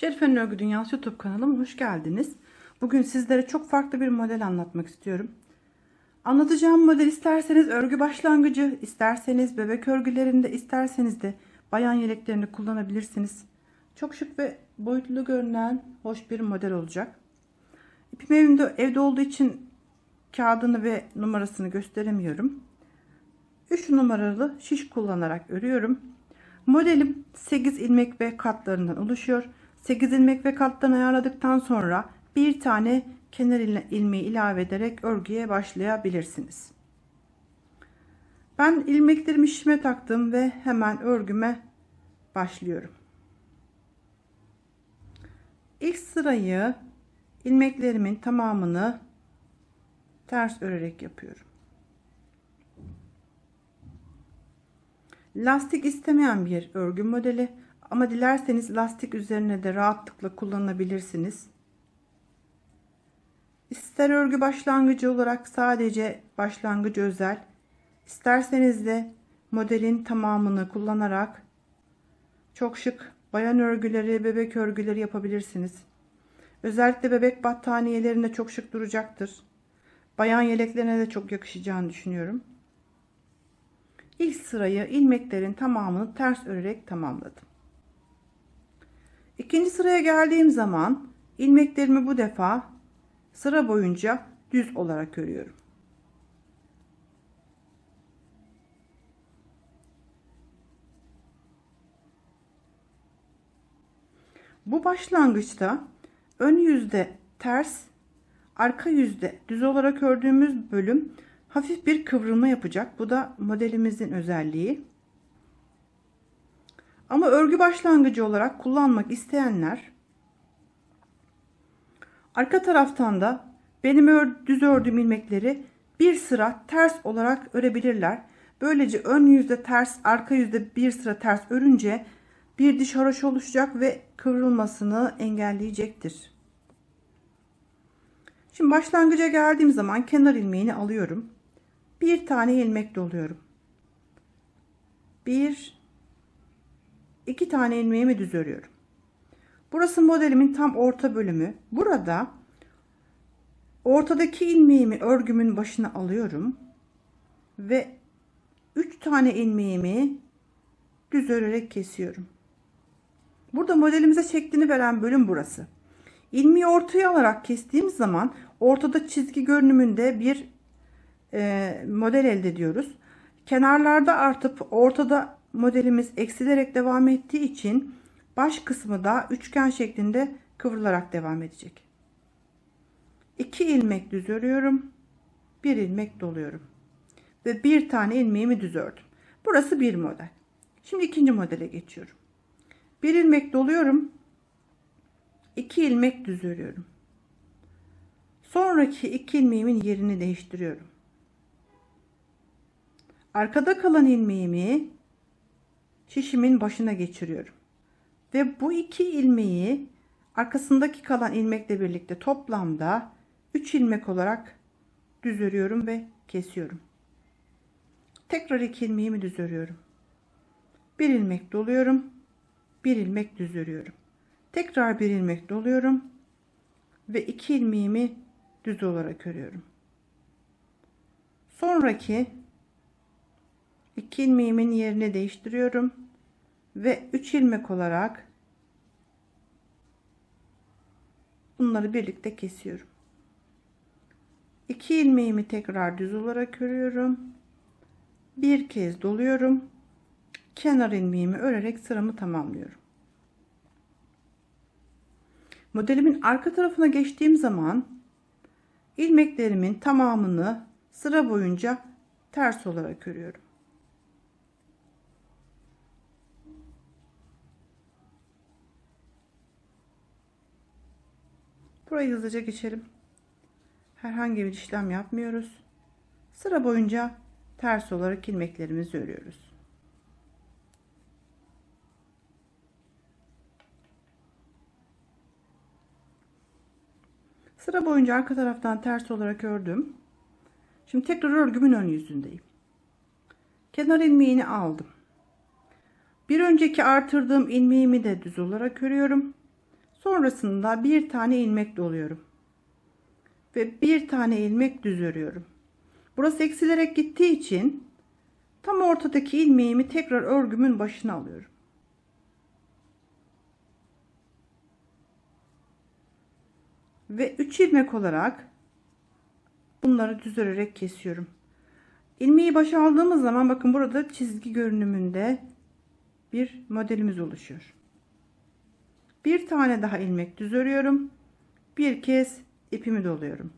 Şerife'nin Örgü Dünyası YouTube kanalıma hoş geldiniz. Bugün sizlere çok farklı bir model anlatmak istiyorum. Anlatacağım model isterseniz örgü başlangıcı, isterseniz bebek örgülerinde, isterseniz de bayan yeleklerinde kullanabilirsiniz. Çok şık ve boyutlu görünen hoş bir model olacak. İpim evimde, evde olduğu için kağıdını ve numarasını gösteremiyorum. 3 numaralı şiş kullanarak örüyorum. Modelim 8 ilmek ve katlarından oluşuyor. 8 ilmek ve katlarını ayarladıktan sonra bir tane kenar ilmeği ilave ederek örgüye başlayabilirsiniz. Ben ilmeklerimi şişime taktım ve hemen örgüme başlıyorum. İlk sırayı ilmeklerimin tamamını ters örerek yapıyorum. Lastik istemeyen bir örgü modeli ama dilerseniz lastik üzerine de rahatlıkla kullanabilirsiniz. İster örgü başlangıcı olarak sadece başlangıcı özel, isterseniz de modelin tamamını kullanarak çok şık bayan örgüleri, bebek örgüleri yapabilirsiniz. Özellikle bebek battaniyelerinde çok şık duracaktır. Bayan yeleklerine de çok yakışacağını düşünüyorum. İlk sırayı ilmeklerin tamamını ters örerek tamamladım. İkinci sıraya geldiğim zaman ilmeklerimi bu defa sıra boyunca düz olarak örüyorum. Bu başlangıçta ön yüzde ters, arka yüzde düz olarak ördüğümüz bölüm hafif bir kıvrılma yapacak. Bu da modelimizin özelliği. Ama örgü başlangıcı olarak kullanmak isteyenler arka taraftan da benim ör, düz ördüğüm ilmekleri bir sıra ters olarak örebilirler. Böylece ön yüzde ters, arka yüzde bir sıra ters örünce bir diş haroş oluşacak ve kıvrılmasını engelleyecektir. Şimdi başlangıca geldiğim zaman kenar ilmeğini alıyorum. Bir tane ilmek doluyorum. Bir, iki tane ilmeğimi düz örüyorum. Burası modelimin tam orta bölümü. Burada ortadaki ilmeğimi örgümün başına alıyorum ve 3 tane ilmeğimi düz örerek kesiyorum. Burada modelimize şeklini veren bölüm burası. İlmeği ortaya alarak kestiğimiz zaman ortada çizgi görünümünde bir e, model elde ediyoruz. Kenarlarda artıp ortada modelimiz eksilerek devam ettiği için baş kısmı da üçgen şeklinde kıvrılarak devam edecek. 2 ilmek düz örüyorum. 1 ilmek doluyorum. Ve bir tane ilmeğimi düz ördüm. Burası bir model. Şimdi ikinci modele geçiyorum. 1 ilmek doluyorum. 2 ilmek düz örüyorum. Sonraki 2 ilmeğimin yerini değiştiriyorum. Arkada kalan ilmeğimi şişimin başına geçiriyorum. Ve bu iki ilmeği arkasındaki kalan ilmekle birlikte toplamda 3 ilmek olarak düz örüyorum ve kesiyorum. Tekrar iki ilmeğimi düz örüyorum. Bir ilmek doluyorum. Bir ilmek düz örüyorum. Tekrar bir ilmek doluyorum ve iki ilmeğimi düz olarak örüyorum. Sonraki iki ilmeğimin yerini değiştiriyorum ve 3 ilmek olarak bunları birlikte kesiyorum. 2 ilmeğimi tekrar düz olarak örüyorum. Bir kez doluyorum. Kenar ilmeğimi örerek sıramı tamamlıyorum. Modelimin arka tarafına geçtiğim zaman ilmeklerimin tamamını sıra boyunca ters olarak örüyorum. Burayı hızlıca geçelim. Herhangi bir işlem yapmıyoruz. Sıra boyunca ters olarak ilmeklerimizi örüyoruz. Sıra boyunca arka taraftan ters olarak ördüm. Şimdi tekrar örgümün ön yüzündeyim. Kenar ilmeğini aldım. Bir önceki artırdığım ilmeğimi de düz olarak örüyorum. Sonrasında bir tane ilmek doluyorum. Ve bir tane ilmek düz örüyorum. Burası eksilerek gittiği için tam ortadaki ilmeğimi tekrar örgümün başına alıyorum. Ve 3 ilmek olarak bunları düz örerek kesiyorum. İlmeği başa aldığımız zaman bakın burada çizgi görünümünde bir modelimiz oluşuyor. Bir tane daha ilmek düz örüyorum. Bir kez ipimi doluyorum.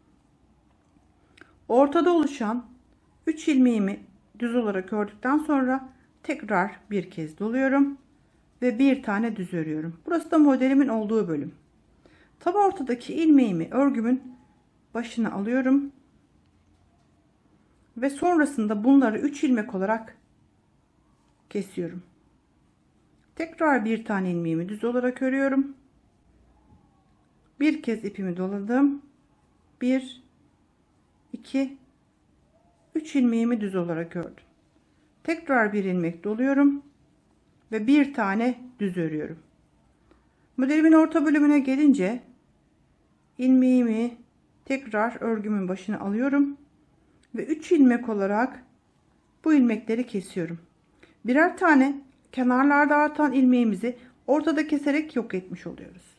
Ortada oluşan 3 ilmeğimi düz olarak ördükten sonra tekrar bir kez doluyorum ve bir tane düz örüyorum. Burası da modelimin olduğu bölüm. Tam ortadaki ilmeğimi örgümün başına alıyorum ve sonrasında bunları 3 ilmek olarak kesiyorum. Tekrar bir tane ilmeğimi düz olarak örüyorum. Bir kez ipimi doladım. 1 2 3 ilmeğimi düz olarak ördüm. Tekrar bir ilmek doluyorum ve bir tane düz örüyorum. Modelimin orta bölümüne gelince ilmeğimi tekrar örgümün başına alıyorum ve 3 ilmek olarak bu ilmekleri kesiyorum. Birer tane kenarlarda artan ilmeğimizi ortada keserek yok etmiş oluyoruz.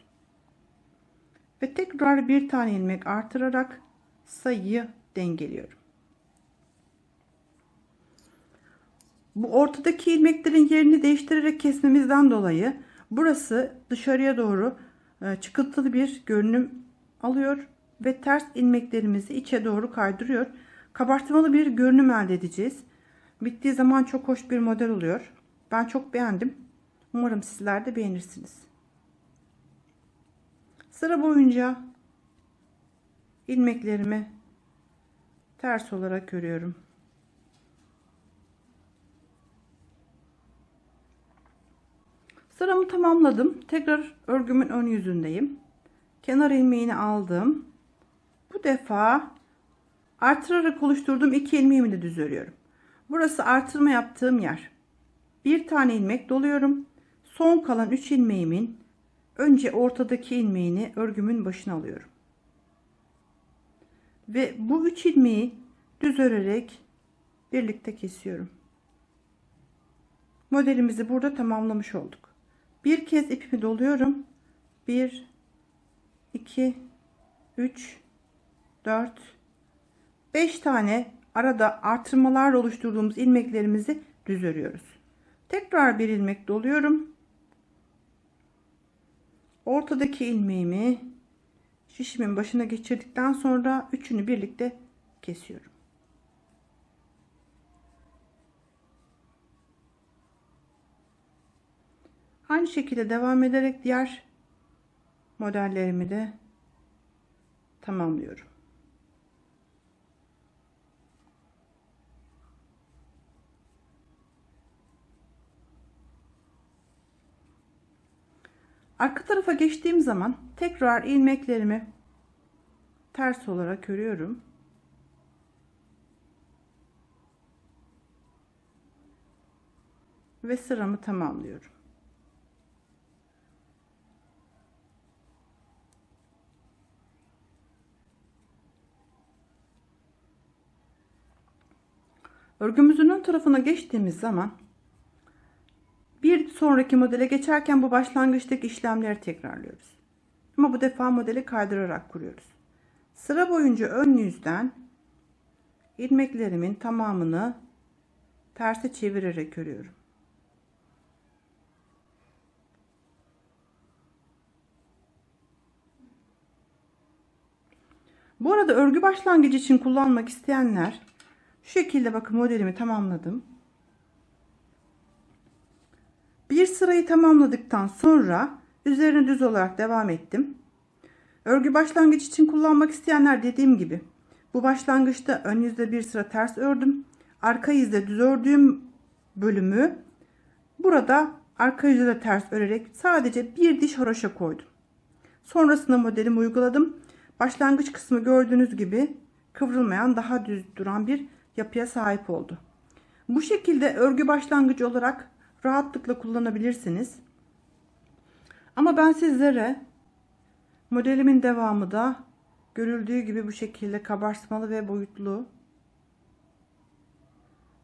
Ve tekrar bir tane ilmek artırarak sayıyı dengeliyorum. Bu ortadaki ilmeklerin yerini değiştirerek kesmemizden dolayı burası dışarıya doğru e, çıkıntılı bir görünüm alıyor ve ters ilmeklerimizi içe doğru kaydırıyor. Kabartmalı bir görünüm elde edeceğiz. Bittiği zaman çok hoş bir model oluyor. Ben çok beğendim. Umarım sizler de beğenirsiniz. Sıra boyunca ilmeklerimi ters olarak örüyorum. Sıramı tamamladım. Tekrar örgümün ön yüzündeyim. Kenar ilmeğini aldım. Bu defa artırarak oluşturduğum iki ilmeğimi de düz örüyorum. Burası artırma yaptığım yer. Bir tane ilmek doluyorum. Son kalan 3 ilmeğimin önce ortadaki ilmeğini örgümün başına alıyorum. Ve bu 3 ilmeği düz örerek birlikte kesiyorum. Modelimizi burada tamamlamış olduk. Bir kez ipimi doluyorum. 1 2 3 4 5 tane arada artırmalarla oluşturduğumuz ilmeklerimizi düz örüyoruz. Tekrar bir ilmek doluyorum. Ortadaki ilmeğimi şişimin başına geçirdikten sonra üçünü birlikte kesiyorum. Aynı şekilde devam ederek diğer modellerimi de tamamlıyorum. Arka tarafa geçtiğim zaman tekrar ilmeklerimi ters olarak örüyorum. Ve sıramı tamamlıyorum. Örgümüzün ön tarafına geçtiğimiz zaman bir sonraki modele geçerken bu başlangıçtaki işlemleri tekrarlıyoruz. Ama bu defa modeli kaydırarak kuruyoruz. Sıra boyunca ön yüzden ilmeklerimin tamamını terse çevirerek örüyorum. Bu arada örgü başlangıcı için kullanmak isteyenler şu şekilde bakın modelimi tamamladım. Bir sırayı tamamladıktan sonra üzerine düz olarak devam ettim. Örgü başlangıç için kullanmak isteyenler dediğim gibi bu başlangıçta ön yüzde bir sıra ters ördüm. Arka yüzde düz ördüğüm bölümü burada arka yüzde de ters örerek sadece bir diş haroşa koydum. Sonrasında modelimi uyguladım. Başlangıç kısmı gördüğünüz gibi kıvrılmayan daha düz duran bir yapıya sahip oldu. Bu şekilde örgü başlangıcı olarak rahatlıkla kullanabilirsiniz. Ama ben sizlere Modelimin devamı da görüldüğü gibi bu şekilde kabartmalı ve boyutlu.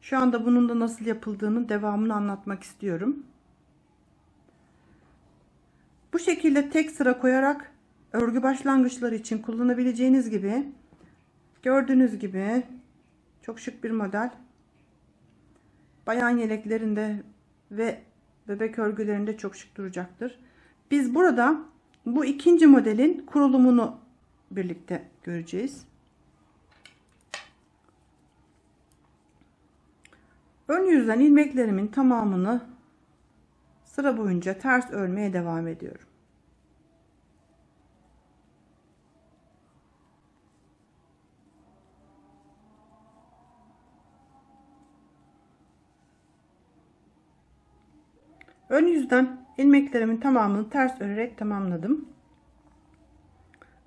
Şu anda bunun da nasıl yapıldığının devamını anlatmak istiyorum. Bu şekilde tek sıra koyarak örgü başlangıçları için kullanabileceğiniz gibi gördüğünüz gibi çok şık bir model. Bayan yeleklerinde ve bebek örgülerinde çok şık duracaktır. Biz burada bu ikinci modelin kurulumunu birlikte göreceğiz. Ön yüzden ilmeklerimin tamamını sıra boyunca ters örmeye devam ediyorum. Ön yüzden ilmeklerimin tamamını ters örerek tamamladım.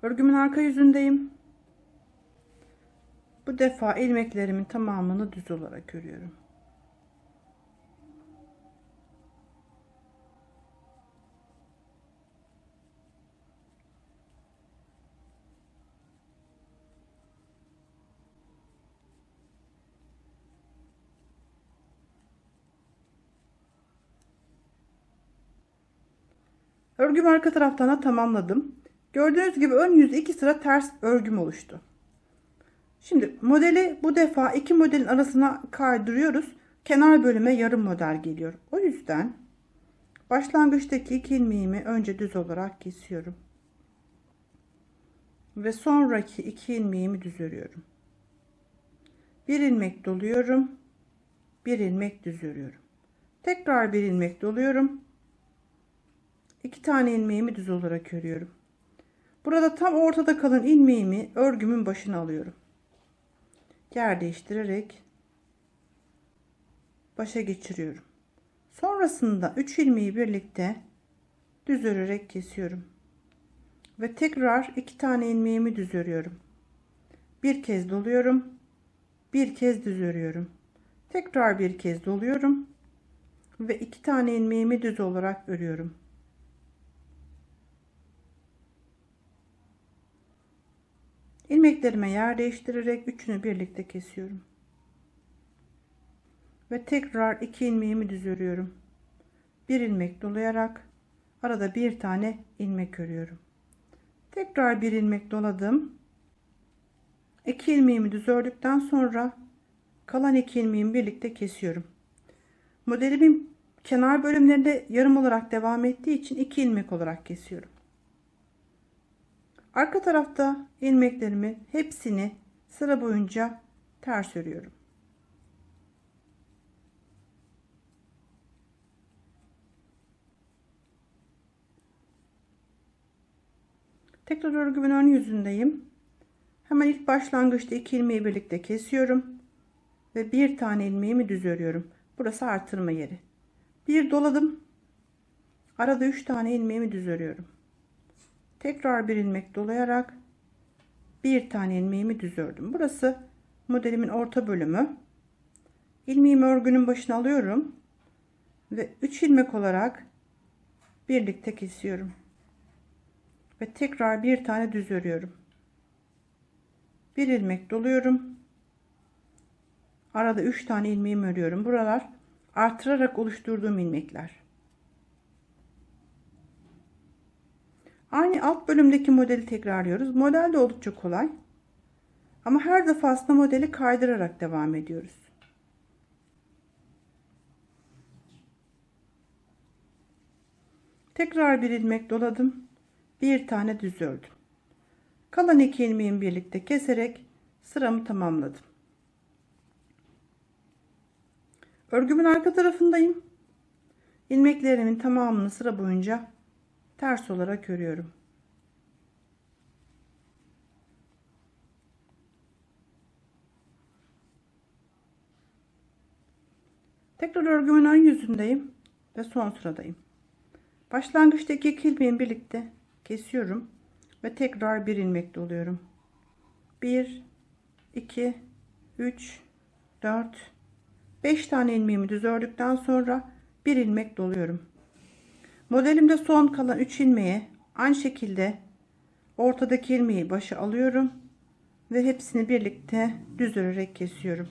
Örgümün arka yüzündeyim. Bu defa ilmeklerimin tamamını düz olarak örüyorum. Örgümü arka taraftan da tamamladım. Gördüğünüz gibi ön yüzde iki sıra ters örgüm oluştu. Şimdi modeli bu defa iki modelin arasına kaydırıyoruz. Kenar bölüme yarım model geliyor. O yüzden başlangıçtaki iki ilmeğimi önce düz olarak kesiyorum. Ve sonraki iki ilmeğimi düz örüyorum. Bir ilmek doluyorum. Bir ilmek düz örüyorum. Tekrar bir ilmek doluyorum. İki tane ilmeğimi düz olarak örüyorum. Burada tam ortada kalan ilmeğimi örgümün başına alıyorum. Yer değiştirerek başa geçiriyorum. Sonrasında 3 ilmeği birlikte düz örerek kesiyorum. Ve tekrar iki tane ilmeğimi düz örüyorum. Bir kez doluyorum. Bir kez düz örüyorum. Tekrar bir kez doluyorum. Ve iki tane ilmeğimi düz olarak örüyorum. İlmeklerime yer değiştirerek üçünü birlikte kesiyorum. Ve tekrar iki ilmeğimi düz örüyorum. Bir ilmek dolayarak arada bir tane ilmek örüyorum. Tekrar bir ilmek doladım. İki ilmeğimi düz ördükten sonra kalan iki ilmeğimi birlikte kesiyorum. Modelimin kenar bölümlerinde yarım olarak devam ettiği için iki ilmek olarak kesiyorum. Arka tarafta ilmeklerimin hepsini sıra boyunca ters örüyorum. Tekrar örgümün ön yüzündeyim. Hemen ilk başlangıçta iki ilmeği birlikte kesiyorum ve bir tane ilmeğimi düz örüyorum. Burası artırma yeri. Bir doladım. Arada üç tane ilmeğimi düz örüyorum tekrar bir ilmek dolayarak bir tane ilmeğimi düz ördüm. Burası modelimin orta bölümü. İlmeğimi örgünün başına alıyorum ve 3 ilmek olarak birlikte kesiyorum. Ve tekrar bir tane düz örüyorum. Bir ilmek doluyorum. Arada 3 tane ilmeğimi örüyorum. Buralar artırarak oluşturduğum ilmekler. Aynı alt bölümdeki modeli tekrarlıyoruz. Model de oldukça kolay. Ama her defasında modeli kaydırarak devam ediyoruz. Tekrar bir ilmek doladım. Bir tane düz ördüm. Kalan iki ilmeğimi birlikte keserek sıramı tamamladım. Örgümün arka tarafındayım. İlmeklerimin tamamını sıra boyunca ters olarak örüyorum. Tekrar örgümün ön yüzündeyim ve son sıradayım. Başlangıçtaki iki ilmeğimi birlikte kesiyorum ve tekrar bir ilmek doluyorum. 1 2 3 4 5 tane ilmeğimi düz ördükten sonra bir ilmek doluyorum. Modelimde son kalan 3 ilmeği aynı şekilde ortadaki ilmeği başa alıyorum ve hepsini birlikte düz örerek kesiyorum.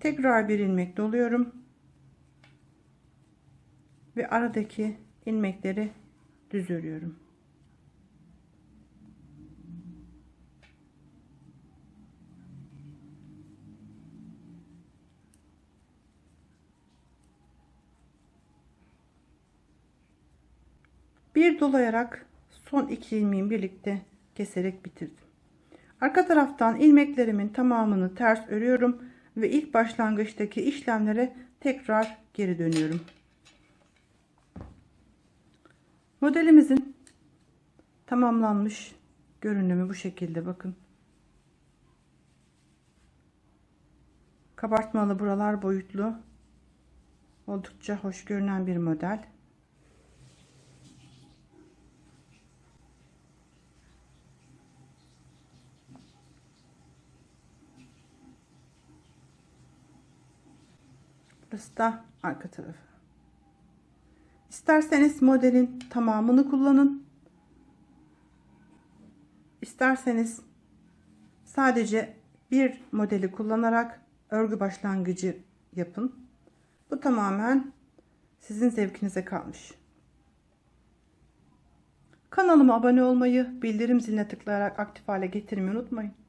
Tekrar bir ilmek doluyorum ve aradaki ilmekleri düz örüyorum. Bir dolayarak son iki ilmeğimi birlikte keserek bitirdim. Arka taraftan ilmeklerimin tamamını ters örüyorum ve ilk başlangıçtaki işlemlere tekrar geri dönüyorum. Modelimizin tamamlanmış görünümü bu şekilde bakın. Kabartmalı buralar boyutlu. Oldukça hoş görünen bir model. Burası da arka tarafı. İsterseniz modelin tamamını kullanın. İsterseniz sadece bir modeli kullanarak örgü başlangıcı yapın. Bu tamamen sizin zevkinize kalmış. Kanalıma abone olmayı, bildirim ziline tıklayarak aktif hale getirmeyi unutmayın.